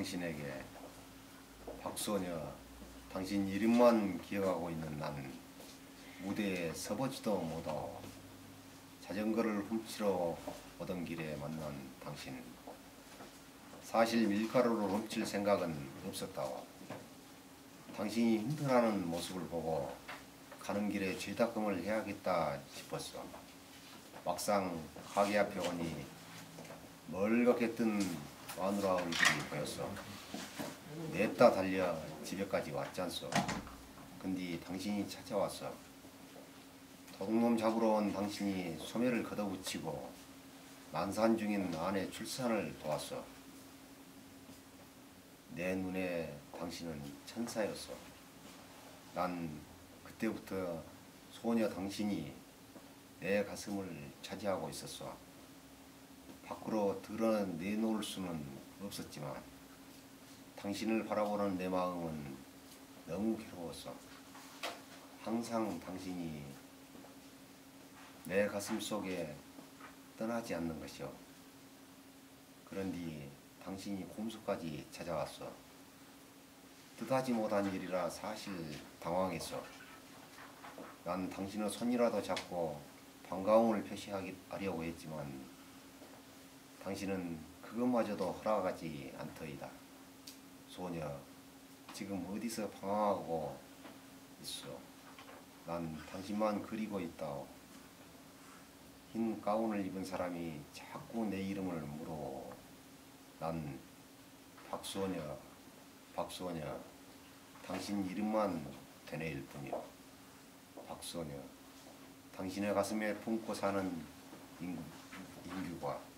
당신에게 박소녀 당신 이름만 기억하고 있는 난 무대에 서보지도 못하고 자전거를 훔치러 오던 길에 만난 당신. 사실 밀가루를 훔칠 생각은 없었다고. 당신이 힘들어하는 모습을 보고 가는 길에 죄닦음을 해야겠다 싶었어. 막상 가게 앞에 오니 멀겋게 뜬 마누라 얼굴이 보였어. 냈다 달려 집에까지 왔잖소. 근데 당신이 찾아왔어. 도둑놈 잡으러 온 당신이 소매를 걷어붙이고 난산 중인 아내 출산을 도왔어. 내 눈에 당신은 천사였어. 난 그때부터 소녀 당신이 내 가슴을 차지하고 있었어 밖으로 드러내놓을 수는 없었지만 당신을 바라보는 내 마음은 너무 괴로웠어. 항상 당신이 내 가슴 속에 떠나지 않는 것이요. 그런데 당신이 곰수까지 찾아왔어. 뜻하지 못한 일이라 사실 당황했어. 난 당신의 손이라도 잡고 반가움을 표시하려고 했지만 당신은 그것마저도 허락하지 않더이다. 소녀, 지금 어디서 방황하고 있어? 난 당신만 그리고 있다오. 흰 가운을 입은 사람이 자꾸 내 이름을 물어. 난 박소녀, 박소녀, 당신 이름만 되뇌일 뿐이오. 박소녀, 당신의 가슴에 품고 사는 인규, 인규가